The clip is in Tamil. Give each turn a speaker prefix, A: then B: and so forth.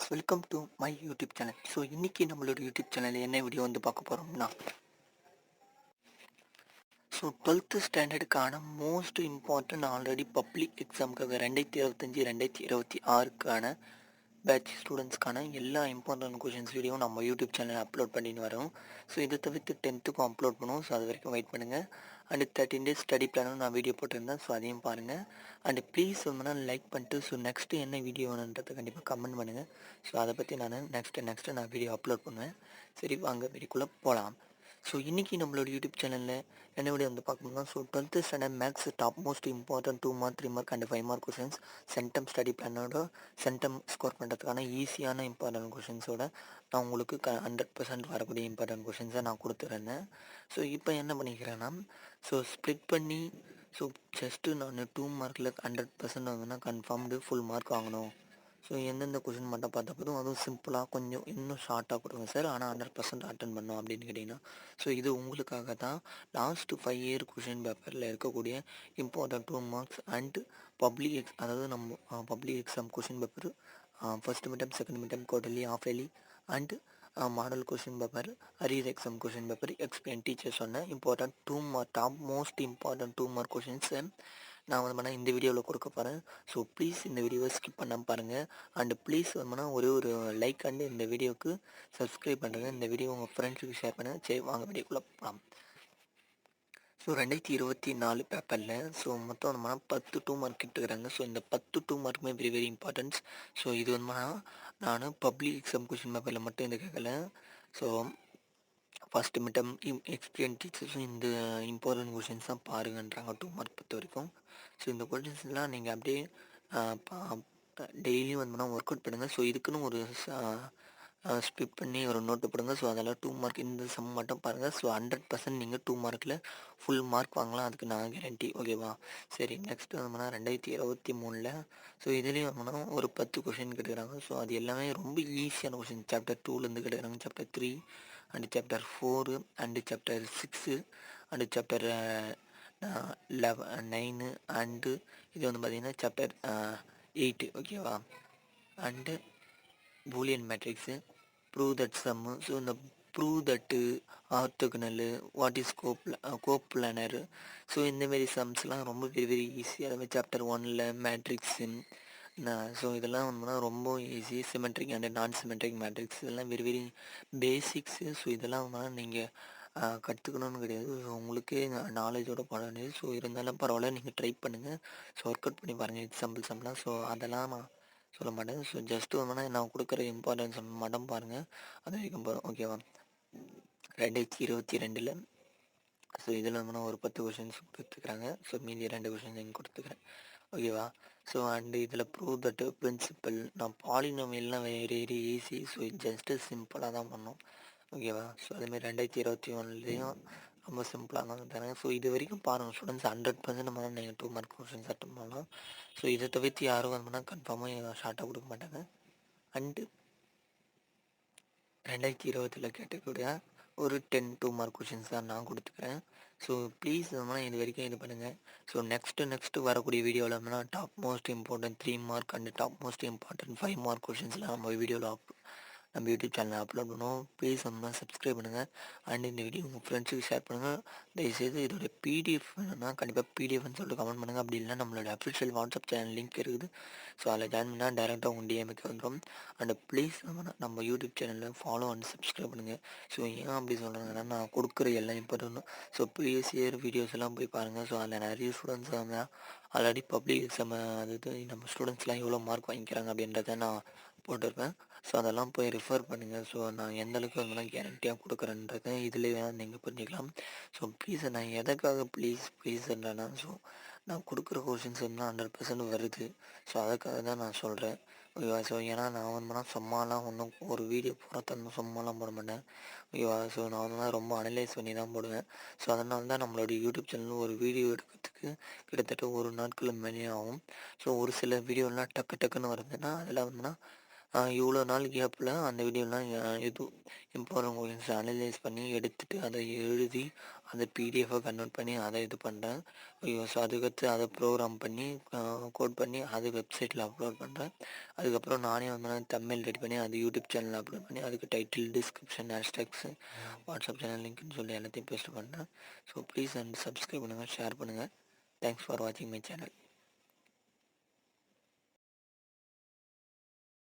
A: Friends welcome to my YouTube channel so இன்றைக்கி நம்மளோட யூடியூப் சேனலில் என்ன வீடியோ வந்து பார்க்க போகிறோம்னா ஸோ டுவெல்த்து ஸ்டாண்டர்டுக்கான மோஸ்ட் இம்பார்ட்டன்ட் ஆல்ரெடி பப்ளிக் எக்ஸாமுக்காக ரெண்டாயிரத்தி இருபத்தஞ்சி ரெண்டாயிரத்தி இருபத்தி ஆறுக்கான பேட்ச் ஸ்டூடெண்ட்ஸ்க்கான எல்லா இம்பார்ட்டன்ட் கொஷின்ஸ் வீடியோ நம்ம யூடியூப் சேனலில் அப்லோட் பண்ணின்னு வரோம். ஸோ இதை தவிர்த்து டென்த்துக்கும் அப்லோட் பண்ணுவோம். ஸோ அது வரைக்கும் வெயிட் பண்ணுங்கள் அண்டு தேர்ட்டின் டேஸ் ஸ்டடி பிளானும் நான் வீடியோ போட்டிருந்தேன். ஸோ அதையும் பாருங்கள் அண்டு ப்ளீஸ் வந்து லைக் பண்ணிட்டு ஸோ நெக்ஸ்ட்டு என்ன வீடியோ வேணுன்றதை கண்டிப்பாக கமெண்ட் பண்ணுங்கள் ஸோ அதை பற்றி நான் நெக்ஸ்ட்டு நெக்ஸ்ட்டு நான் வீடியோ அப்லோட் பண்ணுவேன். சரி வாங்க வீடியோக்குள்ளே போகலாம் ஸோ இன்றைக்கி நம்மளோட யூடியூப் சேனலில் என்ன வீடியோ வந்து பார்க்கணும்னா so twelfth standard maths top most important two mark three mark and five mark questions centum study பிளானோட centum score பண்ணுறதுக்கான ஈஸியான இம்பார்ட்டன்ட் கொஷின்ஸோட நான் உங்களுக்கு க ஹண்ட்ரட் பர்சன்ட் வரக்கூடிய இம்பார்ட்டன்ட் கொஷின்ஸை நான் கொடுத்துருந்தேன் ஸோ இப்போ என்ன பண்ணிக்கிறேன்னா ஸோ ஸ்ப்ளிட் பண்ணி ஸோ ஜஸ்ட்டு நான் டூ மார்க்கில் ஹண்ட்ரட் பர்சன்ட் வாங்கினா கன்ஃபார்ம்டு ஃபுல் மார்க் வாங்கணும். ஸோ எந்தெந்த கொஷின் மட்டும் பார்த்தப்போதும் அதுவும் சிம்பிளாக கொஞ்சம் இன்னும் ஷார்ட்டாக கொடுங்க சார் ஆனால் ஹண்ட்ரட் பர்சன்ட் அட்டன் பண்ணோம் அப்படின்னு கேட்டிங்கன்னா. ஸோ இது உங்களுக்காக தான் லாஸ்ட் ஃபைவ் இயர் கொஷின் பேப்பரில் இருக்கக்கூடிய important two marks and public ex அதாவது நம்ம public exam question paper first midterm second midterm quarterly half yearly and model question paper arrear exam question paper explain teacher சொன்ன important two mark top most important two mark questions நான் வந்து இந்த வீடியோவில் கொடுக்க போகிறேன் ஸோ ப்ளீஸ் இந்த வீடியோவை ஸ்கிப் பண்ணாமல் பாருங்கள் அண்டு ப்ளீஸ் வந்து ஒரே ஒரு லைக் அண்டு இந்த வீடியோவுக்கு சப்ஸ்கிரைப் பண்ணுறேங்க இந்த வீடியோ உங்கள் ஃப்ரெண்ட்ஸுக்கு ஷேர் பண்ணுங்கள் சரி வாங்க வீடியோக்குள்ளே போகலாம் ஸோ ரெண்டாயிரத்தி இருபத்தி நாலு பேப்பரில் ஸோ மொத்தம் நம்ம பத்து டூ மார்க் எடுத்துக்கிறாங்க. ஸோ இந்த பத்து டூ மார்க்குமே வெரி வெரி இம்பார்ட்டன்ஸ் ஸோ இது வந்து நான் பப்ளிக் எக்ஸாம் கொஷின் பேப்பரில் மட்டும் இந்த கேட்கல ஸோ ஃபஸ்ட்டு மிட்டம் எக்ஸ்பீரியன் டீச்சர்ஸும் இந்த இம்பார்ட்டன்ட் கொஷின்ஸ் தான் பாருங்கன்றாங்க டூ மார்க் பொறுத்த வரைக்கும். ஸோ இந்த கொஷின்ஸ்லாம் நீங்கள் அப்படியே டெய்லியும் வந்து ஒர்க் அவுட் பண்ணுங்கள் ஸோ இதுக்குன்னு ஒரு ஸ்பிட் பண்ணி ஒரு நோட்டு போடுங்க. ஸோ அதெல்லாம் டூ மார்க் இந்த சம் மட்டும் பாருங்கள் ஸோ ஹண்ட்ரட் பர்சன்ட் நீங்கள் டூ மார்க்கில் ஃபுல் மார்க் வாங்கலாம். அதுக்கு நான் கேரண்டி ஓகேவா சரி நெக்ஸ்ட் வந்தோம்னா ரெண்டாயிரத்தி இருபத்தி மூணில். ஸோ இதுலேயும் வந்தோம்னா ஒரு பத்து கொஷின் கேட்டுக்கிறாங்க. ஸோ அது எல்லாமே ரொம்ப ஈஸியான கொஷின் சாப்டர் டூலேருந்து கேட்டுக்கிறாங்க. Chapter three and chapter four and chapter six and chapter eleven nine and இது வந்து பார்த்திங்கன்னா சாப்டர் எயிட்டு ஓகேவா and Boolean matrix prove that sum so இந்த prove that orthogonal what is cop coplanar so இந்தமாரி சம்ஸ்லாம் ரொம்ப வெரி வெரி ஈஸி அதேமாதிரி சாப்டர் ஒனில் மேட்ரிக்ஸு ஸோ இதெல்லாம் வந்துன்னா ரொம்ப easy symmetric and non symmetric matrix இதெல்லாம் வெரி வெரி பேசிக்ஸு ஸோ இதெல்லாம் வந்து நீங்கள் கற்றுக்கணும்னு கிடையாது. ஸோ உங்களுக்கே நாலேஜோட பண்ண வேண்டியது. ஸோ இருந்தாலும் பரவாயில்ல நீங்கள் ட்ரை பண்ணுங்கள் ஸோ ஒர்க் அவுட் பண்ணி பாருங்கள் எக்ஸாம்பிள் சம்லாம் ஸோ அதெல்லாம் நான் சொல்ல மாட்டேன். ஸோ ஜஸ்ட்டு வந்து நான் கொடுக்குற இம்பார்ட்டன்ஸ் மட்டும் பாருங்கள் அது வரைக்கும் போகிறோம் ஓகேவா ரெண்டாயிரத்தி இருபத்தி ரெண்டில். ஸோ இதில் வந்து ஒரு பத்து கொஷின்ஸ் கொடுத்துக்கிறாங்க ஸோ மீதி ரெண்டு கொஷின்ஸ் இங்கே கொடுத்துக்கிறேன் ஓகேவா ஸோ அண்டு இதில் ப்ரூவ் தட்டு பிரின்சிபல் நான் பாலினோமியல்லாம் very very easy so just சிம்பிளாக தான் பண்ணோம். ஓகேவா ஸோ அதேமாதிரி ரெண்டாயிரத்தி இருபத்தி ஒன்றுலேயும் ரொம்ப சிம்பிளாக தான் தரேன் ஸோ இது வரைக்கும் பாருங்கள் ஸ்டூடெண்ட்ஸ் ஹண்ட்ரட் பர்சன்ட் நம்ம நீங்கள் டூ மார்க் கொஷின்ஸ் அட்டன் பண்ணலாம். ஸோ இதை தவிர்த்து யாரும் வந்தோம்னா கன்ஃபார்மாக ஷார்ட்டாக கொடுக்க மாட்டாங்க. அண்டு ரெண்டாயிரத்தி இருபத்தில் கேட்டக்கூடிய ஒரு டென் டூ மார்க் கொஷின்ஸ் தான் நான் கொடுத்துக்கிறேன். ஸோ ப்ளீஸ் நம்ம இது வரைக்கும் இது பண்ணுங்கள் ஸோ நெக்ஸ்ட்டு நெக்ஸ்ட்டு வரக்கூடிய வீடியோவில் நம்ம top most important three mark and top most important five mark கொஷின்ஸ்லாம் நம்ம வீடியோவில் அப் நம்ம யூடியூப் சேனலில் அப்லோட் பண்ணுவோம் ப்ளீஸ் நம்ம சப்ஸ்கிரைப் பண்ணுங்கள் அண்ட் இந்த வீடியோ உங்கள் ஃப்ரெண்ட்ஸுக்கு ஷேர் பண்ணுங்கள் தயவுசெய்து இதோட பிடிஎஃப் வேணும்னா கண்டிப்பாக பிடிஎஃப்னு சொல்லிட்டு கமெண்ட் பண்ணுங்கள் அப்படி இல்லைனா நம்மளோட அஃபிஷியல் வாட்ஸ்அப் சேனல் லிங்க் இருக்குது. ஸோ அதில் ஜாயின் பண்ணால் டேரெக்டாக உங்கள் டிஎம்க்கு வந்துடும் அண்ட் ப்ளீஸ் நம்ம நம்ம யூடியூப் சேனலில் ஃபாலோ அண்ட் சப்ஸ்கிரைப் பண்ணுங்கள் ஸோ ஏன் அப்படி சொல்கிறாங்கன்னா நான் கொடுக்குற எல்லாம் important so previous year videos எல்லாம் போய் பாருங்கள் ஸோ அதில் நிறைய ஸ்டூடெண்ட்ஸ் வந்து ஆல்ரெடி பப்ளிக் எக்ஸாம் அது நம்ம ஸ்டூடெண்ட்ஸ்லாம் எவ்வளோ மார்க் வாங்கிக்கிறாங்க அப்படின்றத நான் போட்டிருப்பேன். ஸோ அதெல்லாம் போய் ரெஃபர் பண்ணுங்கள் ஸோ நான் எந்த அளவுக்கு வந்து கேரண்டியாக கொடுக்குறேன்றதை இதில் வேணால் நீங்கள் புரிஞ்சுக்கலாம். ஸோ ப்ளீஸ் நான் எதுக்காக ப்ளீஸ் ப்ளீஸ்ன்றேன்னா ஸோ நான் கொடுக்குற கொஷின்ஸ் வந்து ஹண்ட்ரட் பர்சன்ட் வருது. ஸோ அதுக்காக தான் நான் சொல்கிறேன் ஓகேவா ஸோ ஏன்னா நான் வந்து சும்மாலாம் ஒன்றும் ஒரு வீடியோ போகிறத சும்மாலாம் போட மாட்டேன். ஓகேவா ஸோ நான் வந்து ரொம்ப அனலைஸ் பண்ணி தான் போடுவேன். ஸோ அதனால தான் நம்மளோட யூடியூப் சேனல் ஒரு வீடியோ எடுக்கிறதுக்கு கிட்டத்தட்ட ஒரு நாட்கள் மேலே ஆகும். ஸோ ஒரு சில வீடியோலாம் டக்கு டக்குன்னு வருதுன்னா அதில் வந்துன்னா இவ்வளோ நாள் கேப்பில் அந்த வீடியோலாம் இது இம்பார்ட்டன் கொஷின்ஸ் அனலைஸ் பண்ணி எடுத்துகிட்டு அதை எழுதி அதை பிடிஎஃபாக கன்வெர்ட் பண்ணி அதை இது பண்ணுறேன் ஸோ அதுக்கடுத்து அதை ப்ரோக்ராம் பண்ணி கோட் பண்ணி அது வெப்சைட்டில் அப்லோட் பண்ணுறேன் அதுக்கப்புறம் நானே வந்து தமிழ் ரெடி பண்ணி அது யூடியூப் சேனலில் அப்லோட் பண்ணி அதுக்கு title description hashtags WhatsApp channel லிங்க்னு சொல்லி எல்லாத்தையும் பேஸ்ட் பண்ணுறேன் ஸோ ப்ளீஸ் அண்ட் சப்ஸ்கிரைப் பண்ணுங்கள் ஷேர் பண்ணுங்கள் தேங்க்ஸ் ஃபார் வாட்சிங் மை சேனல்